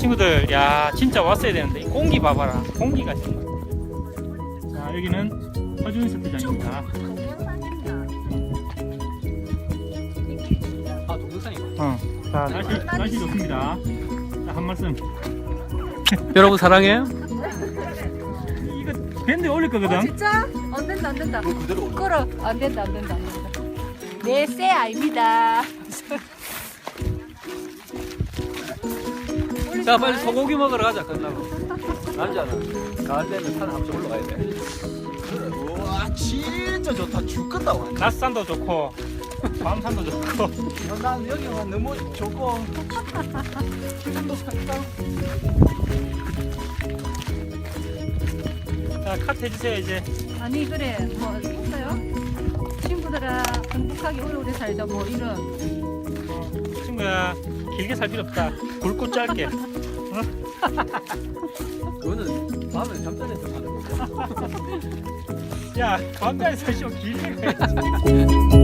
어, 친구들, 야, 진짜 왔어야 되는데. 이 공기 봐봐라. 공기가 정말. 자, 여기는 허준 스키장입니다. 아 동영상이요? 어. 자, 날씨, 날씨 좋습니다. 자, 한 말씀. 여러분 사랑해요? 이거 밴드에 올릴 어, 거거든. 진짜? 안 된다 안 된다 그대로 끌어 안 된다 안 된다 안 된다 내새 아닙니다 자 빨리 소고기 먹으러 가자 끝나고. 알잖아 가을 되면 산 한번 올라가야 돼. 우와 진짜 좋다. 죽겠다 완전 낮산도 좋고, 밤산도 좋고. 난 여기가 너무 좋고. 기분도 상당 자, 카트 해주세요, 이제. 아니 그래. 뭐 있어요? 친구들아 행복하게 오래오래 살자 뭐 이런. 어, 친구야, 길게 살 필요 없다. 굵고 짧게. 그거는 밤에 잠자리에서 사는 거고 야, 밤자리 사시오 길게 가야지.